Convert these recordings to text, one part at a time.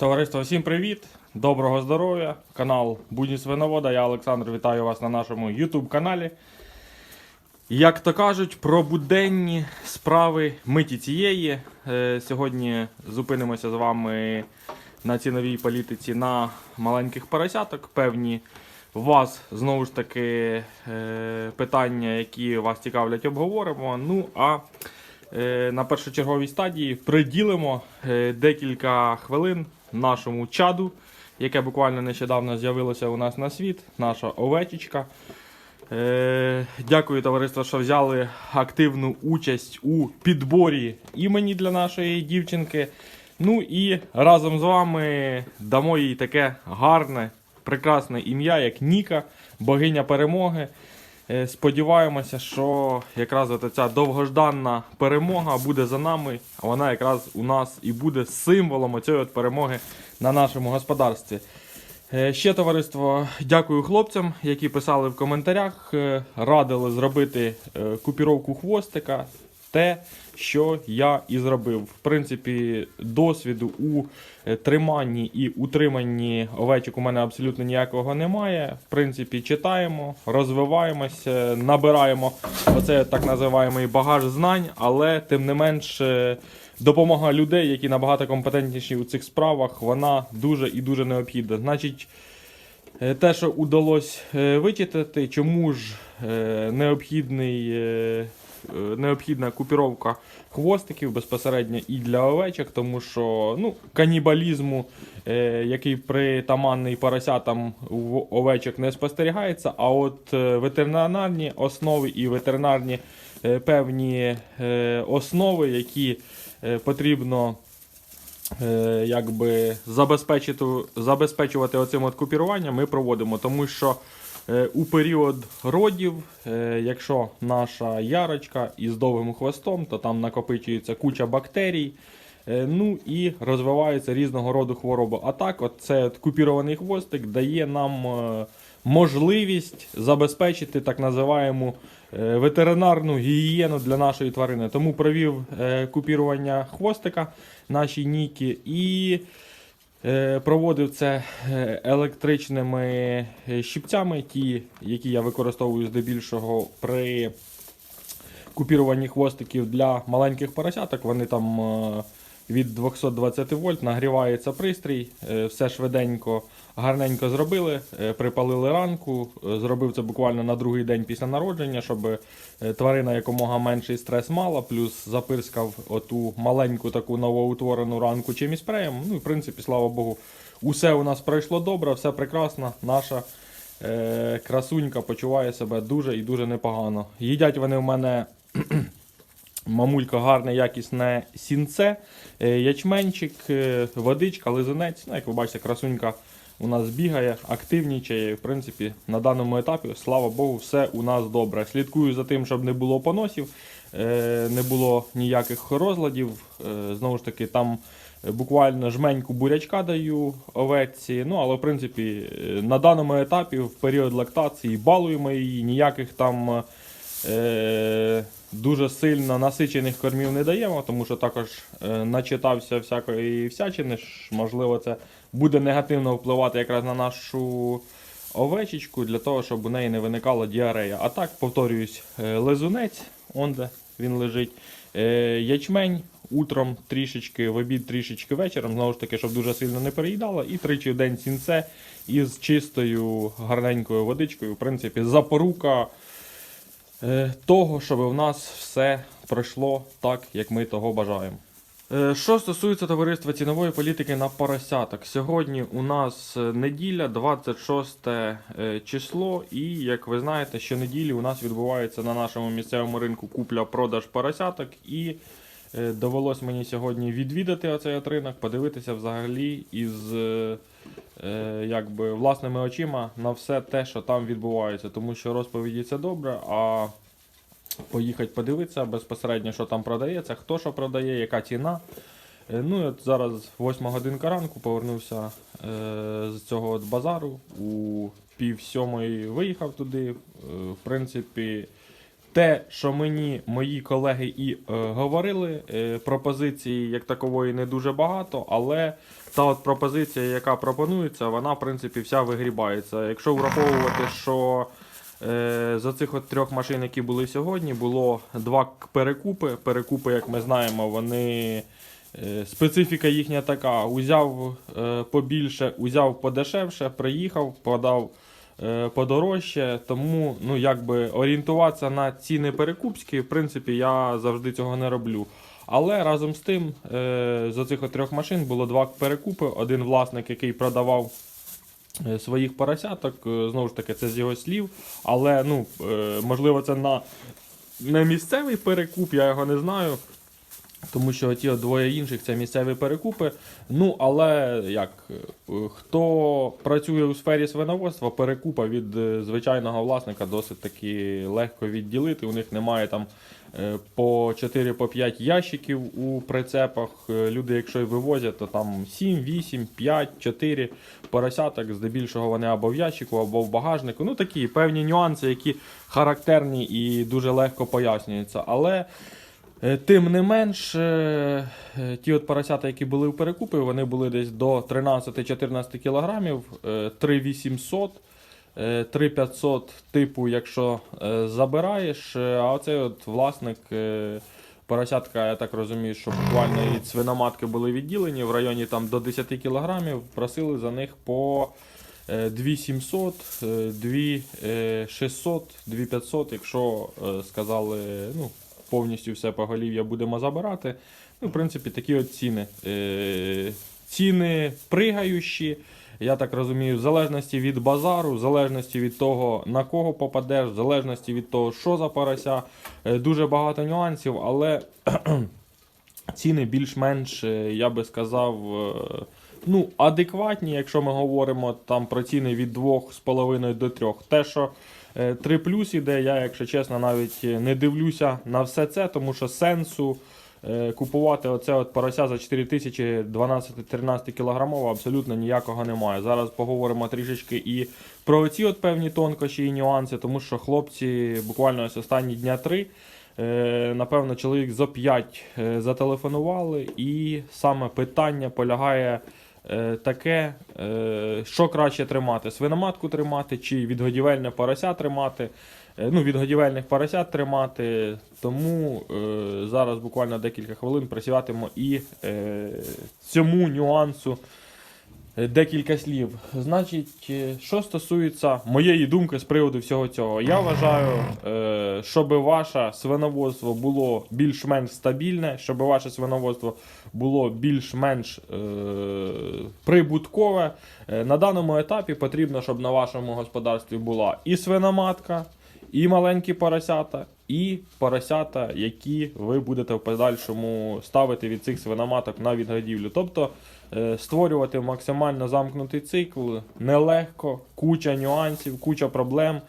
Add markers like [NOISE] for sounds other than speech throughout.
Товариство, всім привіт! Доброго здоров'я! Канал Будні Свиновода. Я Олександр вітаю вас на нашому YouTube каналі. Як то кажуть, про буденні справи миті цієї. Е, Сьогодні зупинимося з вами на ціновій політиці на маленьких поросяток. Певні вас знову ж таки е, питання, які вас цікавлять, обговоримо. Ну а е, на першочерговій стадії приділимо декілька хвилин нашому чаду, яке буквально нещодавно з'явилося у нас на світ, наша овечечка. Е, Дякую, товариство, що взяли активну участь у підборі імені для нашої дівчинки. Ну і разом з вами дамо їй таке гарне, прекрасне ім'я, як Ніка, богиня перемоги. Е, Сподіваємося, що якраз ця довгожданна перемога буде за нами, а вона якраз у нас і буде символом цієї перемоги на нашому господарстві. Е, Ще товариство, дякую хлопцям, які писали в коментарях, е, радили зробити купіровку хвостика. Те, що я і зробив. В принципі, досвіду у е, триманні і утриманні овечок у мене абсолютно ніякого немає. В принципі, читаємо, розвиваємося, набираємо оце так називаємий багаж знань, але тим не менш. е, Допомога людей, які набагато компетентніші у цих справах, вона дуже і дуже необхідна. Значить, е, те, що удалось вичитати, чому ж необхідний, е, е, необхідна купіровка хвостиків безпосередньо і для овечок, тому що ну, канібалізму, е, який притаманний поросятам у овечок не спостерігається, а от е, ветеринарні основи і ветеринарні е, певні е, основи, які е, потрібно е, якби забезпечити, забезпечувати оцим от купіруванням, ми проводимо. Тому що е, у період родів, е, якщо наша ярочка із довгим хвостом, то там накопичується куча бактерій. е, Ну і розвиваються різного роду хвороби. А так, от купірований хвостик дає нам е, можливість забезпечити так називаємо е, ветеринарну гігієну для нашої тварини. Тому провів е, купірування хвостика нашій Нікі і е, проводив це е, електричними е, щипцями, ті, які я використовую здебільшого при купіруванні хвостиків для маленьких поросяток. Вони там е, від 220 вольт нагрівається пристрій, е, все швиденько, гарненько зробили, е, припалили ранку. е, Зробив це буквально на другий день після народження, щоб е, тварина якомога менший стрес мала, плюс запирскав оту маленьку таку новоутворену ранку чимось спреєм. Ну і в принципі, слава Богу, усе у нас пройшло добре, все прекрасно. Наша е, красунька почуває себе дуже і дуже непогано. Їдять вони в мене [CLEARS THROAT] мамулька гарне, якісне сінце, ячменчик, водичка, лизунець. Ну, як ви бачите, красунька у нас бігає, активнічає. В принципі, на даному етапі, слава Богу, все у нас добре. Слідкую за тим, щоб не було поносів, е, не було ніяких розладів. Е, Знову ж таки, там е, буквально жменьку бурячка даю овеці. Ну, але в принципі, на даному етапі, в період лактації, балуємо її, ніяких там. Е, дуже сильно насичених кормів не даємо, тому що також е, начитався всякої всячини. Можливо, це буде негативно впливати якраз на нашу овечечку, для того, щоб у неї не виникала діарея. А так, повторююсь, е, лизунець, он де він лежить, ячмень. Утром трішечки, в обід трішечки вечором, знову ж таки, щоб дуже сильно не переїдала, і тричі в день сінце із чистою гарненькою водичкою. В принципі, запорука того, щоб у нас все пройшло так, як ми того бажаємо. Е, Що стосується товариства цінової політики на поросяток, сьогодні у нас е, неділя, 26 е, число, і як ви знаєте, щонеділі у нас відбувається на нашому місцевому ринку купля-продаж поросяток. І е, довелось мені сьогодні відвідати оцей от ринок, подивитися взагалі із е, е, якби, власними очима на все те, що там відбувається. Тому що розповіді це добре, а поїхати подивитися безпосередньо, що там продається, хто що продає, яка ціна. Е, Ну і от зараз 8 годинка ранку повернувся е, з цього от базару. У пів сьомої виїхав туди. Е, в принципі, те, що мені мої колеги і е, говорили, е, пропозиції як такової не дуже багато, але та от пропозиція, яка пропонується, вона в принципі вся вигрібається. Якщо враховувати, що е, з оцих от трьох машин, які були сьогодні, було два перекупи. Перекупи, як ми знаємо, вони. Е, Специфіка їхня така: узяв е, побільше, узяв подешевше, приїхав, подав подорожче. Тому ну, якби орієнтуватися на ціни перекупські, в принципі, я завжди цього не роблю. Але разом з тим, е, з оцих трьох машин було два перекупи. Один власник, який продавав е, своїх поросяток, е, знову ж таки, це з його слів. Але ну, е, можливо, це на, на місцевий перекуп, я його не знаю. Тому що ті двоє інших це місцеві перекупи. Ну, але як, е, хто працює у сфері свиноводства, перекупа від е, звичайного власника досить таки легко відділити. У них немає там е, по 4 по 5 ящиків у прицепах. Люди, якщо й вивозять, то там 7, 8, 5, 4 поросяток. Здебільшого вони або в ящику, або в багажнику. Ну такі певні нюанси, які характерні і дуже легко пояснюються. Але. Е, Тим не менш, е, е, ті от поросята, які були в перекупі, вони були десь до 13-14 кілограмів, е, 3800, е, 3500 типу, якщо забираєш. А оцей от власник поросятка, я так розумію, що буквально від свиноматки були відділені в районі там до 10 кілограмів, просили за них по е, 2700, е, 2600, 2500, якщо сказали, ну, повністю все поголів'я будемо забирати. Ну, в принципі, такі от ціни. Е, ціни пригаючі. Я так розумію, в залежності від базару, в залежності від того, на кого попадеш, в залежності від того, що за порося, е, дуже багато нюансів, але [CLEARS THROAT] ціни більш-менш, е, я би сказав, ну, адекватні, якщо ми говоримо там про ціни від 2,5 до 3. Те, що 3 плюс іде, я, якщо чесно, навіть е, не дивлюся на все це, тому що сенсу е, купувати оце от порося за 4 тисячі 12-13 кілограмово абсолютно ніякого немає. Зараз поговоримо трішечки і про ці от певні тонкощі і нюанси, тому що хлопці буквально ось останні дня три. Е, Напевно, чоловік зо 5 зателефонували, і саме питання полягає е, таке, е, що краще тримати: свиноматку тримати чи відгодівельне порося тримати. Е, Ну, відгодівельних поросят тримати. Тому е, зараз буквально декілька хвилин працюватимо і е, цьому нюансу Е, Декілька слів. Значить, е, що стосується моєї думки з приводу всього цього, я вважаю, е, щоб ваше свиноводство було більш-менш стабільне, щоб ваше свиноводство було більш-менш е, прибуткове. На даному етапі потрібно, щоб на вашому господарстві була і свиноматка, і маленькі поросята, і поросята, які ви будете в подальшому ставити від цих свиноматок на відгодівлю. Тобто створювати максимально замкнутий цикл нелегко, куча нюансів, куча проблем.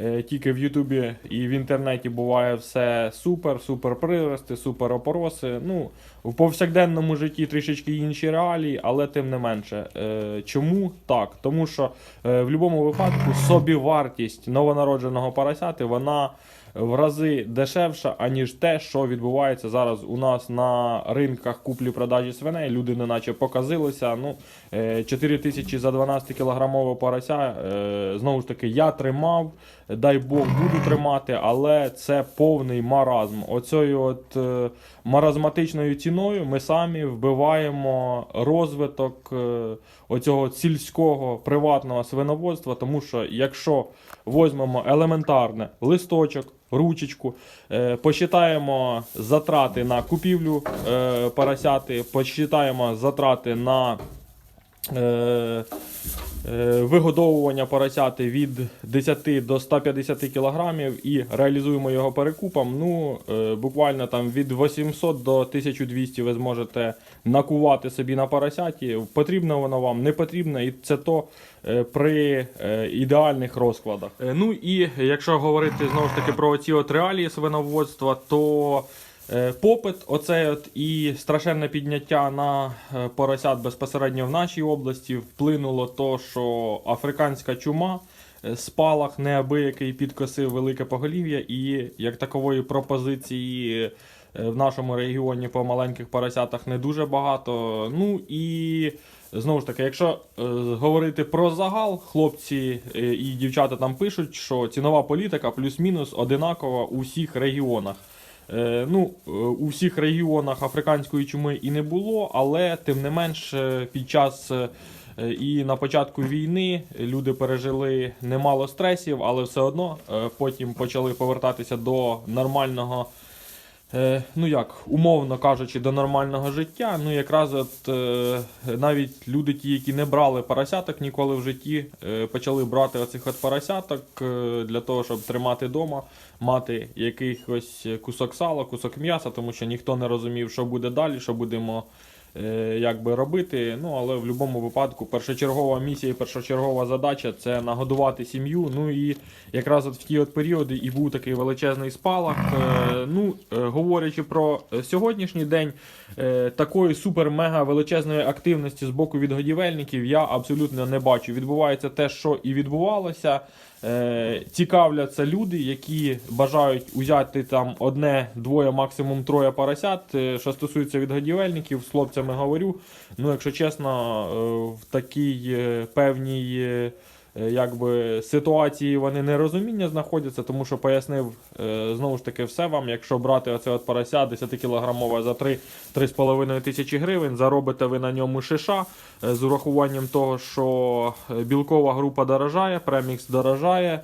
Е, Тільки в Ютубі і в інтернеті буває все супер, супер прирости, супер опороси. Ну, в повсякденному житті трішечки інші реалії, але тим не менше. Е, Чому так? Тому що е, в будь-якому випадку собівартість новонародженого поросяти вона в рази дешевша, аніж те, що відбувається зараз у нас на ринках куплі-продажі свиней. Люди неначе показилися. Ну, е, 4 тисячі за 12 кілограмове порося. е, Знову ж таки, я тримав, дай Бог, буду тримати, але це повний маразм. Оцею от е, маразматичною ціною ми самі вбиваємо розвиток е, оцього сільського приватного свиноводства, тому що якщо візьмемо елементарне листочок, ручечку, е, посчитаємо затрати на купівлю е, поросяти, посчитаємо затрати на вигодовування поросяти від 10 до 150 кілограмів і реалізуємо його перекупом. Ну, е, буквально там від 800 до 1200 ви зможете накувати собі на поросяті. Потрібно воно вам, не потрібно, і це то е, при е, ідеальних розкладах. Е, Ну і якщо говорити знову ж таки про ці от реалії свиноводства, то Е, Попит, оце от і страшенне підняття на е, поросят безпосередньо в нашій області вплинуло то, що африканська чума е, спалах неабиякий підкосив велике поголів'я, і як такової пропозиції е, в нашому регіоні по маленьких поросятах не дуже багато. Ну і знову ж таки, якщо е, говорити про загал, хлопці е, і дівчата там пишуть, що цінова політика плюс-мінус одинакова у всіх регіонах. Е, ну, е, у всіх регіонах африканської чуми і не було, але тим не менш е, під час і на початку війни люди пережили немало стресів, але все одно потім почали повертатися до нормального. Е, ну як, умовно кажучи, до нормального життя. Ну, якраз от е, навіть люди, ті, які не брали поросяток ніколи в житті, е, почали брати оцих от поросяток для того, щоб тримати вдома, мати якийсь кусок сала, кусок м'яса, тому що ніхто не розумів, що буде далі, що будемо е, як би робити. Ну, але в будь-якому випадку першочергова місія першочергова задача це нагодувати сім'ю. Ну і якраз от в ті от періоди і був такий величезний спалах. Е, ну, е, говорячи про сьогоднішній день, такої супер-мега величезної активності з боку відгодівельників я абсолютно не бачу. Відбувається те, що і відбувалося. Е, цікавляться люди, які бажають узяти там одне, двоє, максимум троє поросят. Е, Що стосується відгодівельників, з хлопцями говорю. Ну, якщо чесно, е, в такій певній. Е, Якби ситуації вони нерозуміння знаходяться, тому що пояснив е, знову ж таки все вам. Якщо брати оце от порося 10 кілограмове за 3-3,5 тисячі гривень, заробите ви на ньому шиша е, з урахуванням того, що білкова група дорожає, премікс дорожає.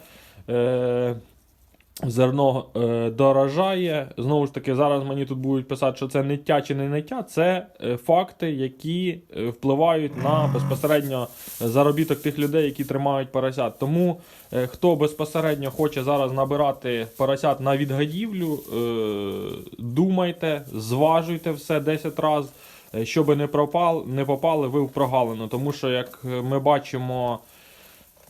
Е, Зерно е, дорожає. Знову ж таки, зараз мені тут будуть писати, що це ниття чи не ниття. Це е, факти, які е, впливають на безпосередньо заробіток тих людей, які тримають поросят. Тому е, хто безпосередньо хоче зараз набирати поросят на відгадівлю, е, думайте, зважуйте все 10 разів, щоб не пропал, не попали ви в прогалину. Тому що, як ми бачимо.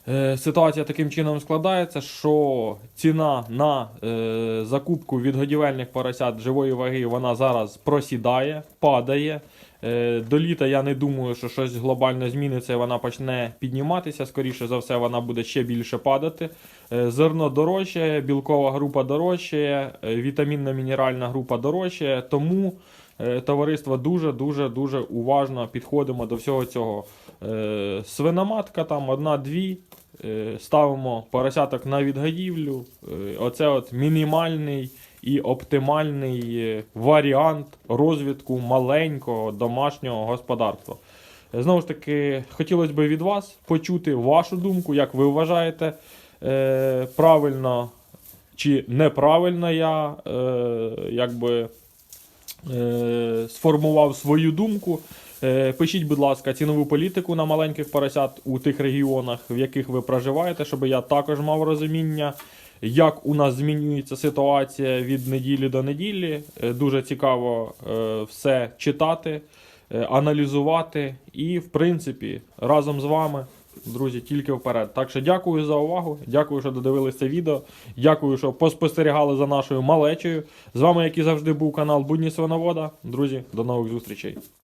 Е, Ситуація таким чином складається, що ціна на е, закупку відгодівельних поросят живої ваги вона зараз просідає, падає. Е, до літа я не думаю, що щось глобально зміниться, і вона почне підніматися. Скоріше за все, вона буде ще більше падати. Зерно дорожчає, білкова група дорожчає, е, вітамінно-мінеральна група дорожчає. Тому товариство дуже дуже дуже уважно підходимо до всього цього. Е, свиноматка там одна-дві. Е, Ставимо поросяток на відгадівлю. Е, Оце от мінімальний і оптимальний е, варіант розвитку маленького домашнього господарства. Е, Знову ж таки, хотілося б від вас почути вашу думку, як ви вважаєте, е, правильно чи неправильно я е, якби е, сформував свою думку. Е, Пишіть, будь ласка, цінову політику на маленьких поросят у тих регіонах, в яких ви проживаєте, щоб я також мав розуміння, як у нас змінюється ситуація від неділі до неділі. Е, Дуже цікаво все читати, аналізувати і, в принципі, разом з вами. Друзі, тільки вперед. Так що дякую за увагу. Дякую, що додивилися це відео. Дякую, що поспостерігали за нашою малечею. З вами, як і завжди, був канал Будні Свиновода. Друзі, до нових зустрічей.